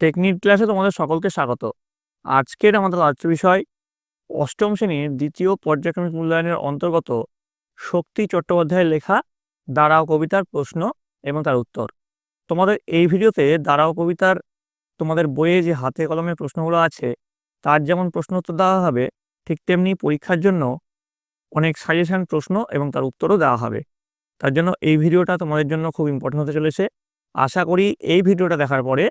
Technique ক্লাসে তোমাদের সকলকে স্বাগত। আজকের আমাদের আলোচ্য বিষয়, অষ্টম শ্রেণির দ্বিতীয় পর্যায়ক্রমিক মূল্যায়নের অন্তর্গত শক্তি চট্টোপাধ্যায়ের লেখা দাঁড়াও কবিতার প্রশ্ন এবং তার উত্তর। তোমাদের এই ভিডিওতে দাঁড়াও কবিতার তোমাদের বইয়ে যে হাতে কলমে প্রশ্নগুলো আছে, তার যেমন প্রশ্ন উত্তর দেওয়া হবে, ঠিক তেমনি পরীক্ষার জন্য অনেক সাজেশান প্রশ্ন এবং তার উত্তরও দেওয়া হবে। তার জন্য এই ভিডিওটা তোমাদের জন্য খুব ইম্পর্টেন্ট হতে চলেছে। আশা করি এই ভিডিওটা দেখার পরে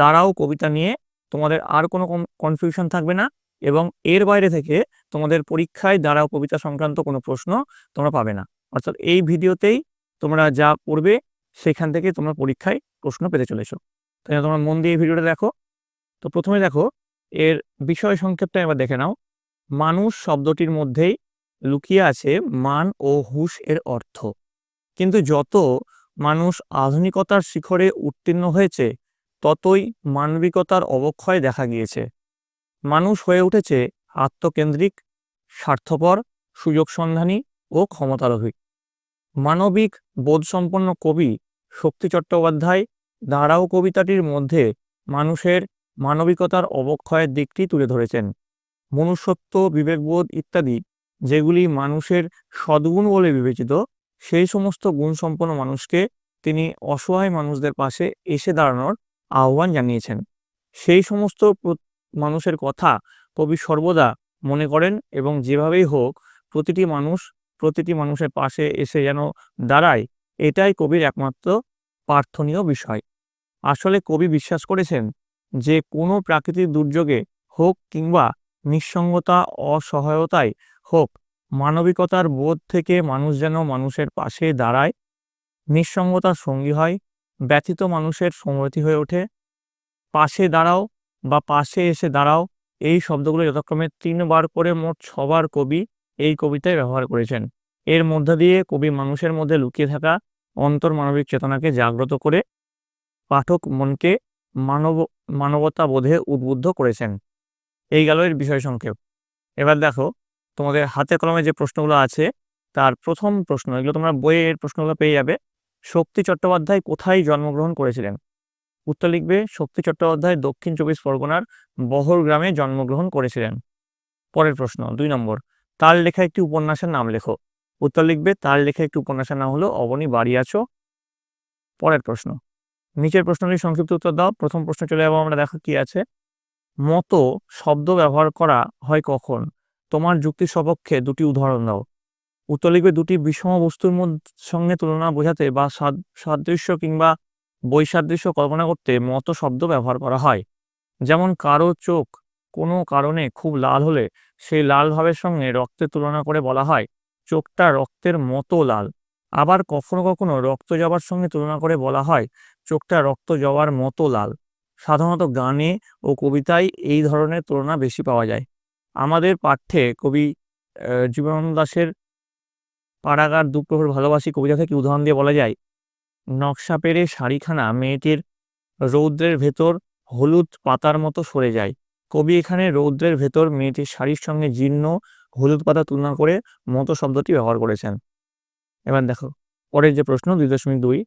দাঁড়াও কবিতা নিয়ে, তোমাদের আর কোনো কনফিউশন থাকবে না এবং এর বাইরে থেকে তোমাদের পরীক্ষায় দ্বারাও কবিতা সংক্রান্ত কোনো প্রশ্ন তোমরা পাবে না। অর্থাৎ এই ভিডিওতেই তোমরা যা পড়বে সেখান থেকে তোমরা পরীক্ষায় প্রশ্ন পেতে চলেছো। তাই তোমরা মন দিয়ে ভিডিওটা দেখো। তো প্রথমে দেখো, এর বিষয় সংক্ষেপটা এবার দেখে নাও। মানুষ শব্দটির মধ্যেই লুকিয়ে আছে মান ও হুশ এর অর্থ। কিন্তু যত মানুষ আধুনিকতার শিখরে উত্তীর্ণ হয়েছে ততই মানবিকতার অবক্ষয় দেখা গিয়েছে। মানুষ হয়ে উঠেছে আত্মকেন্দ্রিক, স্বার্থপর সুযোগ সন্ধানী ও ক্ষমতালোভী মানবিক, বোধসম্পন্ন কবি শক্তি চট্টোপাধ্যায় দাঁড়াও কবিতাটির মধ্যে মানুষের মানবিকতার অবক্ষয়ের দিকটি তুলে ধরেছেন। মনুষ্যত্ব, বিবেকবোধ ইত্যাদি যেগুলি মানুষের সদ্গুণ বলে বিবেচিত, সেই সমস্ত গুণসম্পন্ন মানুষকে তিনি অসহায় মানুষদের পাশে এসে দাঁড়ানোর আহ্বান জানিয়েছেন। সেই সমস্ত মানুষের কথা কবি সর্বদা মনে করেন এবং যেভাবেই হোক প্রতিটি মানুষ প্রতিটি মানুষের পাশে এসে যেন দাঁড়ায়, এটাই কবির একমাত্র প্রার্থনীয় বিষয়। আসলে কবি বিশ্বাস করেছেন যে কোনো প্রাকৃতিক দুর্যোগে হোক কিংবা নিঃসঙ্গতা, অসহায়তায় হোক, মানবিকতার বোধ থেকে মানুষ যেন মানুষের পাশে দাঁড়ায়, নিঃসঙ্গতার সঙ্গী হয় ব্যথিত মানুষের সমৃদ্ধি হয়ে ওঠে। পাশে দাঁড়াও বা পাশে এসে দাঁড়াও, এই শব্দগুলো যথাক্রমে তিনবার করে মোট ছবার কবি এই কবিতায় ব্যবহার করেছেন। এর মধ্য দিয়ে কবি মানুষের মধ্যে লুকিয়ে থাকা অন্তর্মানবিক চেতনাকে জাগ্রত করে পাঠক মনকে মানব মানবতা বোধে উদ্বুদ্ধ করেছেন। এই গেল এর বিষয় সংক্ষেপ। এবার দেখো, তোমাদের হাতে কলমে যে প্রশ্নগুলো আছে, তার প্রথম প্রশ্ন, এগুলো তোমরা বইয়ের প্রশ্নগুলো পেয়ে যাবে। শক্তি চট্টোপাধ্যায় কোথায় জন্মগ্রহণ করেছিলেন? উত্তর লিখবে, শক্তি চট্টোপাধ্যায় দক্ষিণ চব্বিশ পরগনার বহর গ্রামে জন্মগ্রহণ করেছিলেন। পরের প্রশ্ন, দুই নম্বর, তার লেখা একটি উপন্যাসের নাম লেখো। উত্তর লিখবে, তার লেখা একটি উপন্যাসের নাম হলো অবনী বাড়ি আছো। পরের প্রশ্ন, নিচের প্রশ্নটি সংক্ষিপ্ত উত্তর দাও। প্রথম প্রশ্ন চলে যাব, আমরা দেখো কি আছে। মতো শব্দ ব্যবহার করা হয় কখন? তোমার যুক্তির সপক্ষে দুটি উদাহরণ দাও। উত্তর লিখবে দুটি বিষম বস্তুর সঙ্গে তুলনা বোঝাতে বা সাদৃশ্য কিংবা বৈসাদৃশ্য কল্পনা করতে মতো শব্দ ব্যবহার করা হয়। যেমন কারও চোখ কোনো কারণে খুব লাল হলে সেই লাল ভাবের সঙ্গে রক্তের তুলনা করে বলা হয়, চোখটা রক্তের মতো লাল। আবার কখনো কখনো রক্ত যাবার সঙ্গে তুলনা করে বলা হয়, চোখটা রক্ত যাওয়ার মতো লাল। সাধারণত গানে ও কবিতায় এই ধরনের তুলনা বেশি পাওয়া যায়। আমাদের পাঠ্যে কবি জীবনানন্দ দাসের পাড়াগার দুপ্রহর ভালোবাসি কবিতা থেকে উদাহরণ দিয়ে বলা যায়, নকশা পেরে শাড়িখানা মেয়েটির রৌদ্রের ভেতর হলুদ পাতার মতো সরে যায়। কবি এখানে রৌদ্রের ভেতর মেয়েটির শাড়ির সঙ্গে জীর্ণ হলুদ পাতা তুলনা করে মতো শব্দটি ব্যবহার করেছেন। এবার দেখো, পরের যে প্রশ্ন দুই দশমিক দুই,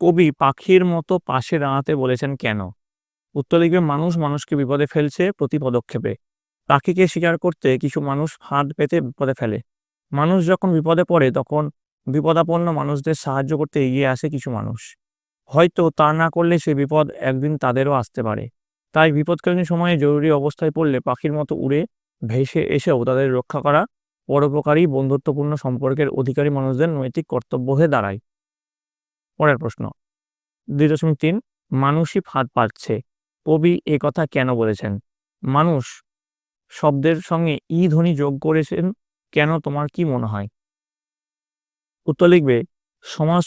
কবি পাখির মতো পাশে দাঁড়াতে বলেছেন কেন? উত্তর লিখবে, মানুষ মানুষকে বিপদে ফেলছে প্রতি পদক্ষেপে। পাখিকে শিকার করতে কিছু মানুষ ফাঁদ পেতে বিপদে ফেলে। মানুষ যখন বিপদে পড়ে, তখন বিপদাপন্ন মানুষদের সাহায্য করতে এগিয়ে আসে কিছু মানুষ। হয়তো তা না করলে সে বিপদ একদিন তাদেরও আসতে পারে। তাই বিপদকালীন সময়ে জরুরি অবস্থায় পড়লে পাখির মতো উড়ে, ভেসে এসেও তাদের রক্ষা করা পরোপকারী, বন্ধুত্বপূর্ণ সম্পর্কের অধিকারী মানুষদের নৈতিক কর্তব্য হয়ে দাঁড়ায়। পরের প্রশ্ন। দুই দশমিক তিন, মানুষই ফাঁদ পাচ্ছে। কবি এ কথা কেন বলেছেন? মানুষ শব্দের সঙ্গে ই ধ্বনি যোগ করেছেন কেন তোমার কি মনে হয়? উত্তর লিখবে, সমাজ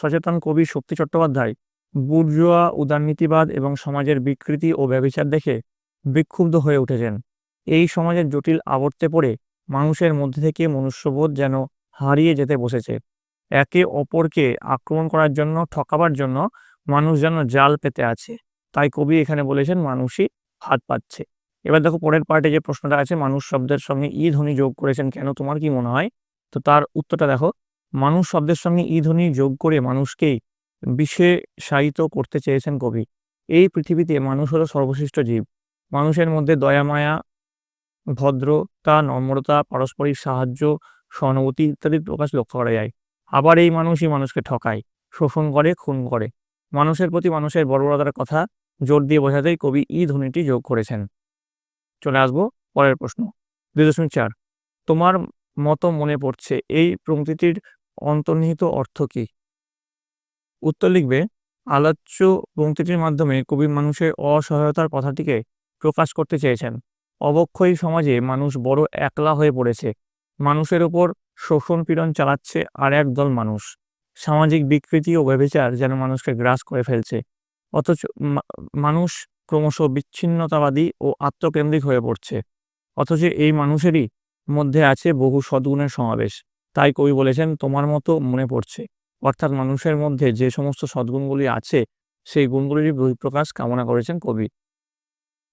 সচেতন কবি শক্তি চট্টোপাধ্যায় বুর্জোয়া, উদারনীতিবাদ এবং সমাজের বিকৃতি ও ব্যবচার দেখে বিক্ষুব্ধ হয়ে উঠেছেন। এই সমাজের জটিল আবর্তে পড়ে মানুষের মধ্যে থেকে মনুষ্যবোধ যেন হারিয়ে যেতে বসেছে। একে অপরকে আক্রমণ করার জন্য, ঠকাবার জন্য মানুষ যেন জাল পেতে আছে। তাই কবি এখানে বলেছেন, মানুষই হাত পাচ্ছে। এবার দেখো পরের পার্টে যে প্রশ্নটা আছে, মানুষ শব্দের সঙ্গে ই ধ্বনি যোগ করেছেন কেন? তোমার কি মনে হয়? তো তার উত্তরটা দেখো, মানুষ শব্দের সঙ্গে ই ধ্বনি যোগ করে মানুষকেই বিশেষায়িত করতে চেয়েছেন কবি। এই পৃথিবীতে মানুষ হলো সর্বশ্রেষ্ঠ জীব। মানুষের মধ্যে দয়া, মায়া, ভদ্রতা, নম্রতা, পারস্পরিক সাহায্য, সহানুভূতি ইত্যাদির প্রকাশ লক্ষ্য করা যায়। আবার এই মানুষই মানুষকে ঠকায়, শোষণ করে, খুন করে। মানুষের প্রতি মানুষের বর্বরতার কথা জোর দিয়ে বোঝাতেই কবি ই ধ্বনিটি যোগ করেছেন। চলে আসব পরের প্রশ্ন। দুই দশমিক চার, তোমার মতো মনে পড়ছে, এই পংক্তিটির অন্তর্নিহিত অর্থ কি? উত্তর লিখবে, আলোচ্য পংক্তিটির মাধ্যমে কবি মানুষের অসহায়তার কথাটিকে প্রকাশ করতে চেয়েছেন। অবক্ষয়ী সমাজে মানুষ বড় একলা হয়ে পড়েছে। মানুষের ওপর শোষণ পীড়ন চালাচ্ছে আর একদল মানুষ। সামাজিক বিকৃতি ও ব্যভিচার যেন মানুষকে গ্রাস করে ফেলছে। অথচ মানুষ ক্রমশ বিচ্ছিন্নতাবাদী ও আত্মকেন্দ্রিক হয়ে পড়ছে। অথচ এই মানুষেরই মধ্যে আছে বহু সদ্গুণের সমাবেশ। তাই কবি বলেছেন, তোমার মতো মনে পড়ছে। অর্থাৎ মানুষের মধ্যে যে সমস্ত সদ্গুণগুলি আছে, সেই গুণগুলির বহিঃপ্রকাশ কামনা করেছেন কবি।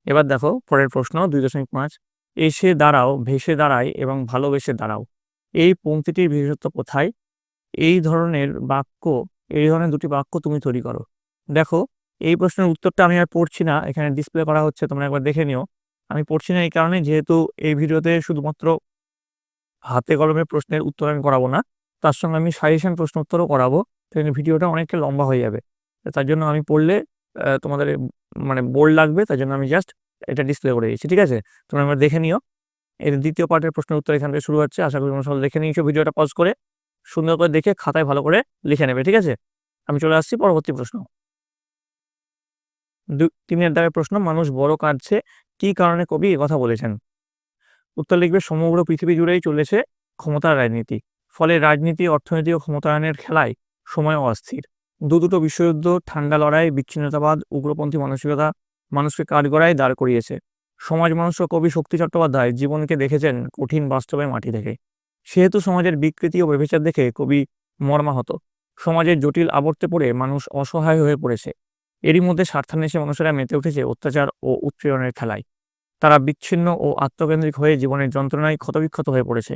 এবার দেখো, পরের প্রশ্ন, দুই দশমিক পাঁচ। এসে দাঁড়াও, ভেসে দাঁড়ায় এবং ভালোবেসে দাঁড়াও। এই পংক্তিটির বিশেষত্ব কোথায়? এই ধরনের বাক্য, এই ধরনের দুটি বাক্য তুমি তৈরি করো। দেখো এই প্রশ্নের উত্তরটা আমি আর পড়ছি না। এখানে ডিসপ্লে করা হচ্ছে, তোমরা একবার দেখে নিও। আমি পড়ছি না এই কারণে, যেহেতু এই ভিডিওতে শুধুমাত্র হাতে কলমে প্রশ্নের উত্তর আমি করাবো না, তার সঙ্গে আমি সাজেশন প্রশ্ন উত্তরও করাবো তাহলে ভিডিওটা অনেকটা লম্বা হয়ে যাবে। তার জন্য আমি পড়লে তোমাদের মানে বোর্ড লাগবে, তার জন্য আমি জাস্ট এটা ডিসপ্লে করে দিয়েছি ঠিক আছে? তোমরা একবার দেখে নিও। এর দ্বিতীয় পার্টের প্রশ্নের উত্তর এখান থেকে শুরু হচ্ছে, আশা করি তোমরা সবাই দেখে নিয়েছো। ভিডিওটা পজ করে সুন্দর করে দেখে খাতায় ভালো করে লিখে নেবে, ঠিক আছে? আমি চলে আসছি, পরবর্তী প্রশ্ন। তিনের দাগের প্রশ্ন, মানুষ বড় কাঁদছে, কি কারণে কবি কথা বলেছেন? উত্তর লিখবে, সমগ্র পৃথিবী জুড়েই চলেছে ক্ষমতার রাজনীতি। ফলে রাজনীতি, অর্থনীতি ও ক্ষমতায়নের খেলায় সময় অস্থির। দু দুটো বিশ্বযুদ্ধ, ঠান্ডা লড়াই, বিচ্ছিন্নতাবাদ, উগ্রপন্থী মানসিকতা মানুষকে কাঠগড়ায় দাঁড় করিয়েছে। সমাজ মানুষ কবি শক্তি চট্টোপাধ্যায় জীবনকে দেখেছেন কঠিন বাস্তবে মাটি থেকে। সেহেতু সমাজের বিকৃতি ও ব্যভিচার দেখে কবি মর্মাহত। সমাজের জটিল আবর্তে পড়ে মানুষ অসহায় হয়ে পড়েছে। এরই মধ্যে স্বার্থান্বেষে মানুষেরা মেতে উঠেছে অত্যাচার ও উৎপীড়নের খেলায়। তারা বিচ্ছিন্ন ও আত্মকেন্দ্রিক হয়ে জীবনের যন্ত্রণায় ক্ষতবিক্ষত হয়ে পড়েছে।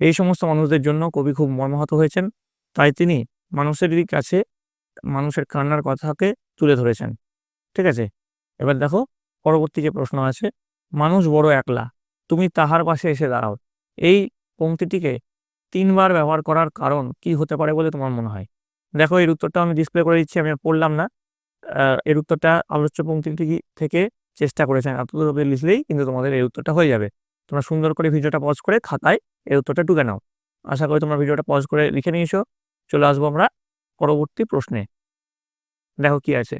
এই সমস্ত মানুষদের জন্য কবি খুব মর্মাহত হয়েছেন, তাই তিনি মানুষেরই কাছে, মানুষের কান্নার কথাকে তুলে ধরেছেন। ঠিক আছে, এবার দেখো, পরবর্তী যে প্রশ্ন আছে, মানুষ বড় একলা, তুমি তাহার পাশে এসে দাঁড়াও। এই পংক্তিটিকে তিনবার ব্যবহার করার কারণ কি হতে পারে বলে তোমার মনে হয়? দেখো, এর উত্তরটা আমি ডিসপ্লে করে দিচ্ছি, আমি পড়লাম না। এর উত্তরটা আলোচ্য পংক্তিটি থেকে চেষ্টা করেছেন এতদূর লিখলেই কিন্তু তোমাদের এই উত্তরটা হয়ে যাবে। তোমরা সুন্দর করে ভিডিওটা পজ করে খাতায় এর উত্তরটা টুকে নাও। আশা করি তোমরা ভিডিওটা পজ করে লিখে নিয়েছো। চলে আসব আমরা পরবর্তী প্রশ্নে। দেখো কি আছে।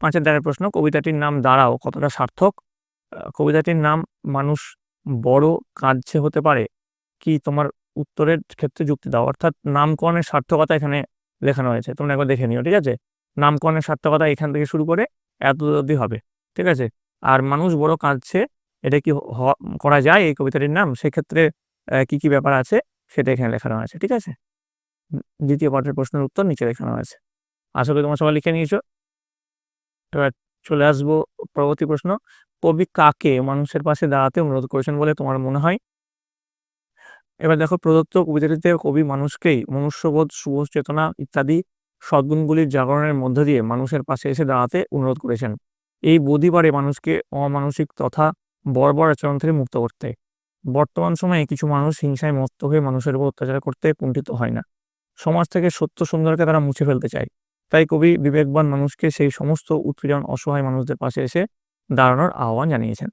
পাঁচের দাগের প্রশ্ন, কবিতাটির নাম দাঁড়াও, কতটা সার্থক? কবিতাটির নাম, মানুষ বড় কাঁদছে হতে পারে। কি তোমার উত্তরের ক্ষেত্রে যুক্তি দাও। অর্থাৎ নামকরণের সার্থকতা এখানে লেখানো হয়েছে। তোমরা একবার দেখে নিও, ঠিক আছে? নামকরণের সার্থকতা এখান থেকে শুরু করে এত অবধি হবে, ঠিক আছে? আর মানুষ বড় কাঁদছে, এটা কি করা যায় এই কবিতাটির নাম? সেক্ষেত্রে কি কি ব্যাপার আছে সেটা এখানে লেখানো আছে ঠিক আছে? দ্বিতীয় পাঠের প্রশ্নের উত্তর নিচে লেখানো আছে আশা করি তোমার সবাই লিখে নিয়েছো। এবার চলে আসব পরবর্তী প্রশ্ন। কবি কাকে মানুষের পাশে দাঁড়াতে অনুরোধ করেছেন বলে তোমার মনে হয়? এবার দেখো প্রদত্ত কবিতাটিতে কবি মানুষকেই মনুষ্যবোধ, শুভ চেতনা ইত্যাদি সদ্গুণগুলির জাগরণের মধ্য দিয়ে মানুষের পাশে এসে দাঁড়াতে অনুরোধ করেছেন। এই বোধই পারে মানুষকে অমানসিক তথা বর্বর আচরণ থেকে মুক্ত করতে। বর্তমান সময়ে কিছু মানুষ হিংসায় মত্ত হয়ে মানুষের উপর অত্যাচার করতে কুণ্ঠিত হয় না। সমাজ থেকে সত্য সুন্দরকে তারা মুছে ফেলতে চায়। তাই কবি বিবেকবান মানুষকে সেই সমস্ত উৎপীড়ন, অসহায় মানুষদের পাশে এসে দাঁড়ানোর আহ্বান জানিয়েছেন।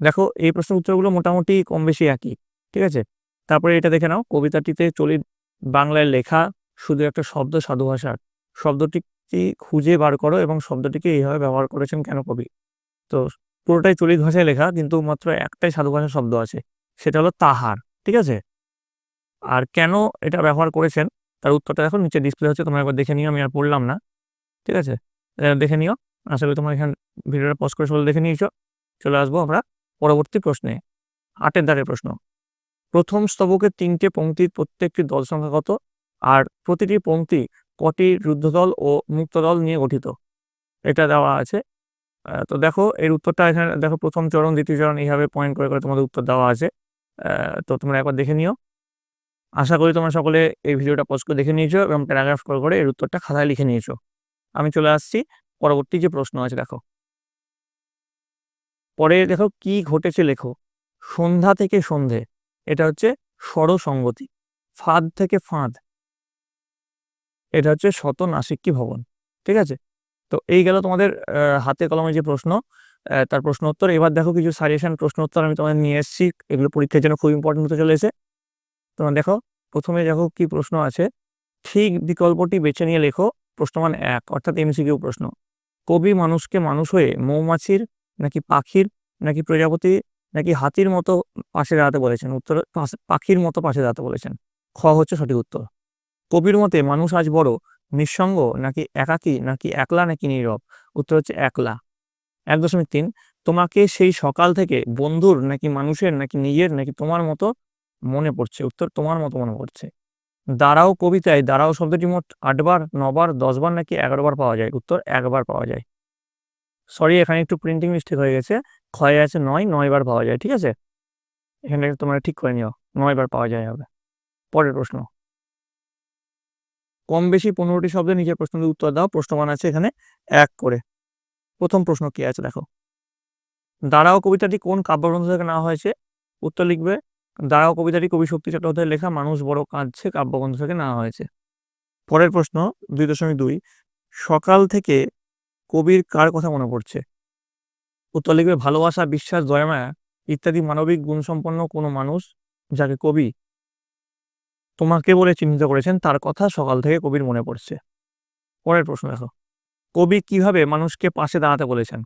দেখো, এই প্রশ্নের উত্তরগুলো মোটামুটি কম বেশি একই, ঠিক আছে? তারপরে এটা দেখে নাও, কবিতাটিতে চলিত বাংলায় লেখা শুধু একটা শব্দ সাধু ভাষার। শব্দটি খুঁজে বার করো এবং শব্দটিকে এইভাবে ব্যবহার করেছেন কেন কবি? তো পুরোটাই চলিত ভাষায় লেখা, কিন্তু মাত্র একটাই সাধু ভাষার শব্দ আছে, সেটা হলো তাহার, ঠিক আছে? আর কেন এটা ব্যবহার করেছেন? তার উত্তরটা দেখো, নিচে ডিসপ্লে হচ্ছে, তোমরা একবার দেখে নিও, আমি আর পড়লাম না, ঠিক আছে? দেখে নিও, আশা করি তোমার এখানে ভিডিওটা পজ করে সবাই দেখে নিয়েছো। চলে আসব আমরা পরবর্তী প্রশ্নে, আটের দাগের প্রশ্ন। প্রথম স্তবকের তিনটে পংক্তির প্রত্যেকটি দল সংখ্যা কত? আর প্রতিটি পংক্তি কটি রুদ্ধদল ও মুক্তদল নিয়ে গঠিত। এটা দেওয়া আছে। তো দেখো, এর উত্তরটা এখানে, দেখো, প্রথম চরণ, দ্বিতীয় চরণ, এইভাবে পয়েন্ট করে করে তোমাদের উত্তর দেওয়া আছে। তো তোমরা একবার দেখে নিও। আশা করি তোমরা সকলে এই ভিডিওটা পজ করে দেখে নিয়েছো এবং প্যারাগ্রাফ করে করে এর উত্তরটা খাতায় লিখে নিয়েছো। আমি চলে আসছি। পরবর্তী যে প্রশ্ন আছে, দেখো। পরে দেখো, কি ঘটেছে লেখো? সন্ধ্যা থেকে সন্ধে, এটা হচ্ছে সরসঙ্গতি ফাঁদ থেকে ফাঁদ এটা হচ্ছে শত নাসিক্কি ভবন, ঠিক আছে? তো এই গেল তোমাদের হাতে কলমে যে প্রশ্ন তার প্রশ্ন উত্তর এবার দেখো কিছু সাজেশন প্রশ্ন উত্তর আমি তোমাদের নিয়ে এসেছি। এগুলো পরীক্ষার জন্য খুব ইম্পর্টেন্ট হতে চলেছে। তোমরা দেখো, প্রথমে দেখো কি প্রশ্ন আছে। ঠিক বিকল্পটি বেছে নিয়ে লেখো প্রশ্নমান এক, অর্থাৎ এমসিকিউ প্রশ্ন। কবি মানুষকে মানুষ হয়ে মৌমাছির, নাকি পাখির, নাকি প্রজাপতি নাকি হাতির মতো পাশে দাঁড়াতে বলেছেন? উত্তর পাখির মতো পাশে দাঁড়াতে বলেছেন। খ হচ্ছে সঠিক উত্তর। কবির মতে মানুষ আজ বড়, নিঃসঙ্গ, নাকি একাকী, নাকি একলা, নাকি নীরব? উত্তর হচ্ছে একলা। এক দশমিক তিন, তোমাকে সেই সকাল থেকে বন্ধুর, নাকি মানুষের, নাকি নিজের, নাকি তোমার মতো মনে পড়ছে? উত্তর, তোমার মতো মনে পড়ছে। দাঁড়াও কবিতায়, দাঁড়াও শব্দটি মোট আটবার, নবার, দশবার, নাকি এগারোবার পাওয়া যায়? উত্তর, একবার পাওয়া যায়। সরি এখানে একটু প্রিন্টিং মিস্টেক হয়ে গেছে। ক্ষয়ে আছে নয় নয় বার পাওয়া যায়, ঠিক আছে? এখানে তোমরা ঠিক করে নিও নয় বার পাওয়া যায় হবে। পরের প্রশ্ন। কম বেশি পনেরোটি শব্দের নিজের প্রশ্নের উত্তর দাও, প্রশ্নমান আছে এখানে এক করে। প্রথম প্রশ্ন কি আছে দেখো। দাঁড়াও কবিতাটি কোন কাব্যগ্রন্থ থেকে নেওয়া হয়েছে? উত্তর লিখবে, দাঁড়াও কবিতাটি কবি শক্তি চট্টোপাধ্যায়ের লেখা, মানুষ বড় কাঁদছে কাব্যগ্রন্থ থেকে নেওয়া হয়েছে। পরের প্রশ্ন, দুই দশমিক দুই, সকাল থেকে কবির কার কথা মনে পড়ছে? উত্তর লিখবে, ভালোবাসা, বিশ্বাস দয়ামায়া ইত্যাদি মানবিক গুণসম্পন্ন কোনো মানুষ যাকে কবি তোমাকে বলে চিহ্নিত করেছেন, তার কথা সকাল থেকে কবির মনে পড়ছে। পরের প্রশ্ন দেখো। কবি কীভাবে মানুষকে পাশে দাঁড়াতে বলেছেন?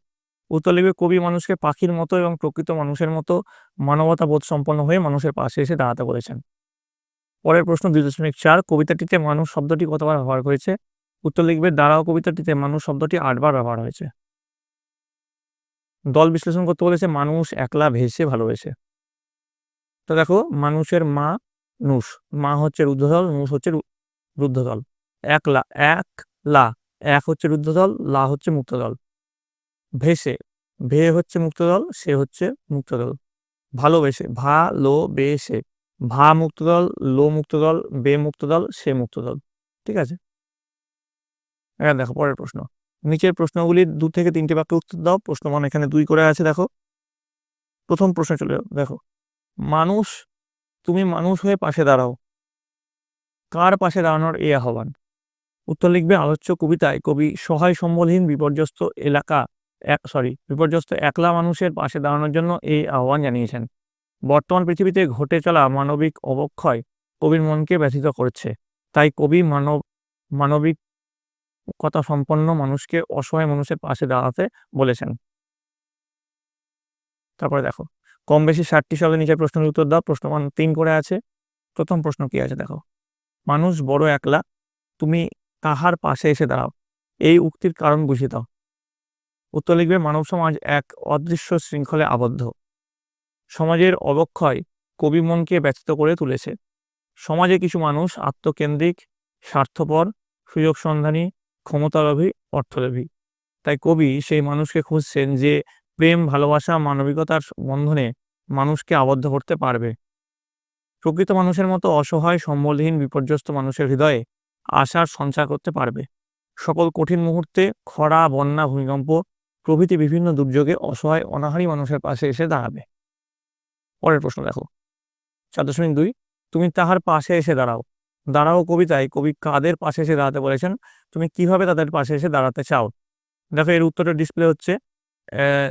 উত্তর লিখবে, কবি মানুষকে পাখির মতো এবং প্রকৃত মানুষের মতো মানবতা বোধ সম্পন্ন হয়ে মানুষের পাশে এসে দাঁড়াতে বলেছেন। পরের প্রশ্ন দুই দশমিক চার, কবিতাটিতে মানুষ শব্দটি কতবার ব্যবহার হয়েছে? উত্তর লিখবে, দাঁড়াও কবিতাটিতে মানুষ শব্দটি আটবার ব্যবহার হয়েছে। দল বিশ্লেষণ করতে বলেছে, মানুষ একলা ভেসে ভালোবেসে। তো দেখো, মানুষের মা নুস, মা হচ্ছে রুদ্ধদল, নুস হচ্ছে রুদ্ধদল। একলা এক লা, এক হচ্ছে রুদ্ধদল, লা হচ্ছে মুক্তদল। ভেসে, ভে হচ্ছে মুক্তদল, সে হচ্ছে মুক্তদল। ভালোবেসে, ভা, লো বেসে ভা মুক্তদল, লো মুক্তদল, বে মুক্তদল, সে মুক্তদল। ঠিক আছে? এখানে দেখো, পরের প্রশ্ন। নিচের প্রশ্নগুলির দু থেকে তিনটে বাক্যে উত্তর দাও। প্রশ্ন মানে এখানে দুই করে আছে, দেখো। প্রথম প্রশ্ন চলে দেখো। মানুষ তুমি মানুষ হয়ে পাশে দাঁড়াও। কার পাশে দাঁড়ানোর এই আহ্বান? উত্তর লিখবে, আলোচ্য কবিতায়, কবি সহায় সম্বলহীন বিপর্যস্ত এলাকা, এক সরি বিপর্যস্ত একলা মানুষের পাশে দাঁড়ানোর জন্য এই আহ্বান জানিয়েছেন। বর্তমান পৃথিবীতে ঘটে চলা মানবিক অবক্ষয় কবির মনকে ব্যথিত করছে। তাই কবি মানব, মানবিক কথা সম্পন্ন মানুষকে অসহায় মানুষের পাশে দাঁড়াতে বলেছেন। তারপরে দেখো কম বেশি ষাটটি শব্দের নিচে প্রশ্নের উত্তর দাও। প্রশ্নমান তিন করে আছে। প্রথম প্রশ্ন কি আছে দেখো? মানুষ বড় একলা, তুমি তাহার পাশে এসে দাঁড়াও। এই উক্তির কারণ বুঝিয়ে দাও। উত্তর লিখবে, মানব সমাজ এক অদৃশ্য শৃঙ্খলে আবদ্ধ। সমাজের অবক্ষয় কবি মনকে ব্যথিত করে তুলেছে। সমাজে কিছু মানুষ আত্মকেন্দ্রিক, স্বার্থপর, সুযোগ সন্ধানী, ক্ষমতালোভী, অর্থলোভী। তাই কবি সেই মানুষকে খুঁজছেন যে প্রেম, ভালোবাসা, মানবিকতার বন্ধনে মানুষকে আবদ্ধ করতে পারবে। প্রকৃত মানুষের মতো অসহায়, সম্বলহীন, বিপর্যস্ত মানুষের হৃদয়ে আশার সঞ্চার করতে পারবে। সকল কঠিন মুহূর্তে খরা, বন্যা, ভূমিকম্প প্রভৃতি বিভিন্ন দুর্যোগে অসহায়, অনাহারী মানুষের পাশে এসে দাঁড়াবে। পরের প্রশ্ন দেখো। চার দশমিক দুই, তুমি তাহার পাশে এসে দাঁড়াও। দাঁড়াও কবিতায়, কবি কাদের পাশে এসে দাঁড়াতে বলেছেন? তুমি কীভাবে তাদের পাশে এসে দাঁড়াতে চাও? দেখো, এর উত্তরটা ডিসপ্লে হচ্ছে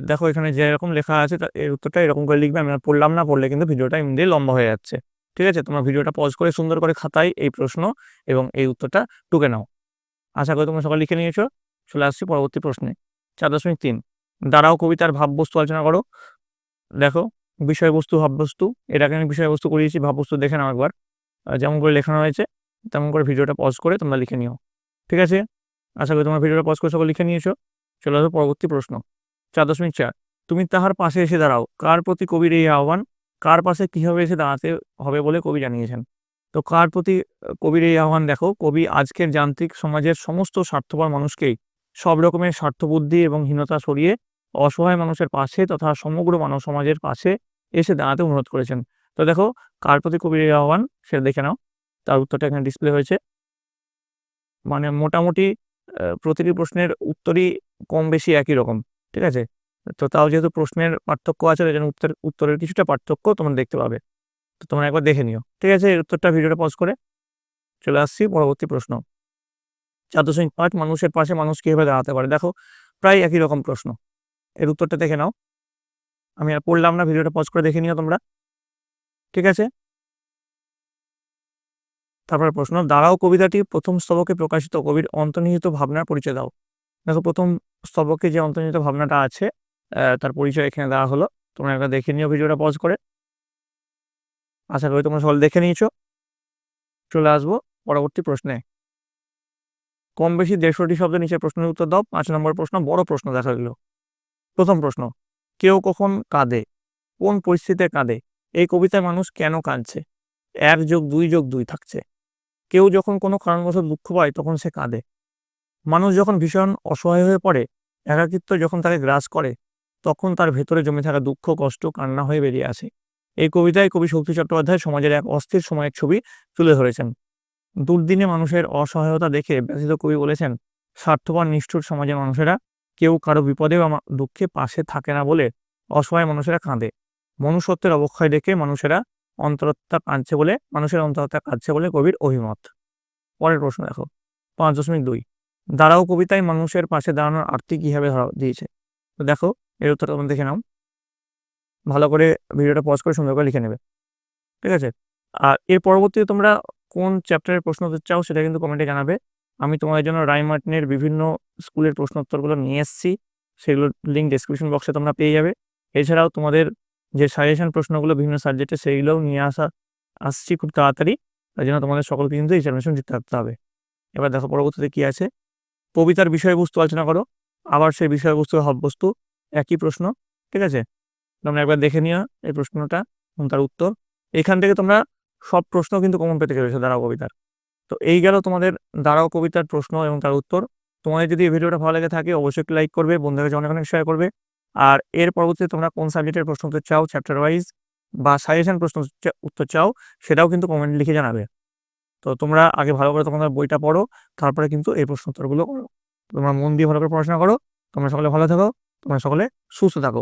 দেখো এখানে যেরকম লেখা আছে এর উত্তরটা এরকম করে লিখবে, আমি আর পড়লাম না, পড়লে কিন্তু ভিডিওটা এমনি লম্বা হয়ে যাচ্ছে। ঠিক আছে? তোমরা ভিডিওটা পজ করে সুন্দর করে খাতায় এই প্রশ্ন এবং এই উত্তরটা টুকে নাও। আশা করি তোমরা সকাল লিখে নিয়েছো। চলে আসছি পরবর্তী প্রশ্নে। চার দশমিক তিন। দাঁড়াও কবিতার ভাববস্তু আলোচনা করো। দেখো, বিষয়বস্তু, ভাববস্তু। এটাকে আমি বিষয়বস্তু করিয়েছি, ভাববস্তু দেখে নাও একবার। যেমন করে লেখানো হয়েছে, তেমন করে ভিডিওটা পজ করে তোমরা লিখে নিও। ঠিক আছে? আশা করি তোমরা ভিডিওটা পজ করে সকল লিখে নিয়েছো। চলে আসো পরবর্তী প্রশ্ন। চার দশমিক চার। তুমি তাহার পাশে এসে দাঁড়াও। কার প্রতি কবির এই আহ্বান? কার পাশে কীভাবে এসে দাঁড়াতে হবে বলে কবি জানিয়েছেন। তো কার প্রতি কবির এই আহ্বান দেখো, কবি আজকের যান্ত্রিক সমাজের সমস্ত স্বার্থপর মানুষকেই সব রকমের স্বার্থবুদ্ধি এবং হীনতা সরিয়ে অসহায় মানুষের পাশে তথা সমগ্র মানব সমাজের পাশে এসে দাঁড়াতে অনুরোধ করেছেন। তো দেখো, কার প্রতি কবির এই আহ্বান? সেটা দেখে নাও। তার উত্তরটা এখানে ডিসপ্লে হয়েছে। মানে মোটামুটি প্রতিটি প্রশ্নের উত্তরই কম বেশি একই রকম। ঠিক আছে? তো তাও যেহেতু প্রশ্নের পার্থক্য আছে এই জন্য উত্তর, উত্তরের কিছুটা পার্থক্য তোমরা দেখতে পাবে। তো তোমরা একবার দেখে নিও। ঠিক আছে? উত্তরটা ভিডিওটা পজ করে চলে আসছি পরবর্তী প্রশ্ন। চার দশমিক পাঁচ, মানুষের পাশে মানুষ কীভাবে দাঁড়াতে পারে? দেখো, প্রায় একই রকম প্রশ্ন। এর উত্তরটা দেখে নাও। আমি আর পড়লাম না, ভিডিওটা পজ করে দেখে নিও তোমরা। ঠিক আছে? তারপরে প্রশ্ন, দাঁড়াও কবিতাটি প্রথম স্তবকে প্রকাশিত, কবির অন্তর্নিহিত ভাবনার পরিচয় দাও। দেখো, প্রথম স্তবকে যে অন্তর্নিহিত ভাবনাটা আছে তার পরিচয় এখানে দেওয়া হলো। তোমরা একটা দেখে নিও ভিডিওটা পজ করে। আশা করি তোমরা সকল দেখে নিয়েছো। চলে আসব পরবর্তী প্রশ্নে। কম বেশি দেড়শোটি শব্দ নিচে প্রশ্নের উত্তর দাও। পাঁচ নম্বর প্রশ্ন, বড় প্রশ্ন দেখা গেল প্রথম প্রশ্ন, কেউ কখন কাঁদে? কোন পরিস্থিতিতে কাঁদে? এই কবিতায় মানুষ কেন কাঁদছে? এক যোগ দুই যোগ দুই থাকছে। কেউ যখন কোনো কারণবশত দুঃখ পায়, তখন সে কাঁদে। মানুষ যখন ভীষণ অসহায় হয়ে পড়ে, একাকিত্ব যখন তাকে গ্রাস করে, তখন তার ভেতরে জমে থাকা দুঃখ, কষ্ট, কান্না হয়ে বেরিয়ে আসে। এই কবিতায় কবি শক্তি চট্টোপাধ্যায় সমাজের এক অস্থির সময়ের ছবি তুলে ধরেছেন। দুর্দিনে মানুষের অসহায়তা দেখে ব্যথিত কবি বলেছেন, স্বার্থপর, নিষ্ঠুর সমাজের মানুষেরা কেউ কারও বিপদে বা দুঃখে পাশে থাকে না বলে অসহায় মানুষেরা কাঁদে। মনুষ্যত্বের অবক্ষয় দেখে মানুষেরা অন্তরত্ত্বা কাঁদছে বলে, মানুষের অন্তরত্ত্বা কাঁদছে বলে কবির অভিমত। পরের প্রশ্ন দেখো, পাঁচ দশমিক দুই। দাঁড়াও কবিতায় মানুষের পাশে দাঁড়ানোর আর্থিক কীভাবে ধরা দিয়েছে। তো দেখো, এর উত্তরটা তোমরা দেখে নাও। ভালো করে ভিডিওটা পজ করে সুন্দর করে লিখে নেবে। ঠিক আছে? আর এর পরবর্তীতে তোমরা কোন চ্যাপ্টারের প্রশ্ন উত্তর চাও সেটা কিন্তু কমেন্টে জানাবে। আমি তোমাদের জন্য রায় মার্টিনের বিভিন্ন স্কুলের প্রশ্ন উত্তরগুলো নিয়ে এসেছি। সেগুলোর লিঙ্ক ডেসক্রিপশন বক্সে তোমরা পেয়ে যাবে। এছাড়াও তোমাদের যে সাজেশন প্রশ্নগুলো বিভিন্ন সাবজেক্টে সেইগুলোও নিয়ে আসা, আসছি খুব তাড়াতাড়ি। তাই জন্য তোমাদের সকলকে কিন্তু এক্সামিনেশন দিতে থাকতে হবে। এবার দেখো পরবর্তীতে কি আছে? কবিতার বিষয়বস্তু আলোচনা করো, আবার সেই বিষয়বস্তু বস্তু একই প্রশ্ন, ঠিক আছে? তোমরা একবার দেখে নিও এই প্রশ্নটা এবং তার উত্তর। এখান থেকে তোমরা সব প্রশ্ন কিন্তু কমন পেতে চলেছো, দাঁড়াও কবিতার। তো এই গেল তোমাদের, দাঁড়াও কবিতার প্রশ্ন এবং তার উত্তর। তোমাদের যদি এই ভিডিওটা ভালো লেগে থাকে, অবশ্যই লাইক করবে, বন্ধুদের কাছে অনেক অনেক শেয়ার করবে। আর এর পরবর্তীতে তোমরা কোন সাবজেক্টের প্রশ্ন উত্তর চাও চ্যাপ্টার ওয়াইজ বা সাজেশন প্রশ্ন উত্তর চাও, সেটাও কিন্তু কমেন্ট লিখে জানাবে। তো তোমরা আগে ভালো করে তোমাদের বইটা পড়ো, তারপরে কিন্তু এই প্রশ্ন উত্তরগুলো করো। তোমরা মন দিয়ে ভালো করে পড়াশোনা করো। তোমরা সকলে ভালো থাকো। তোমরা সকলে সুস্থ থাকো।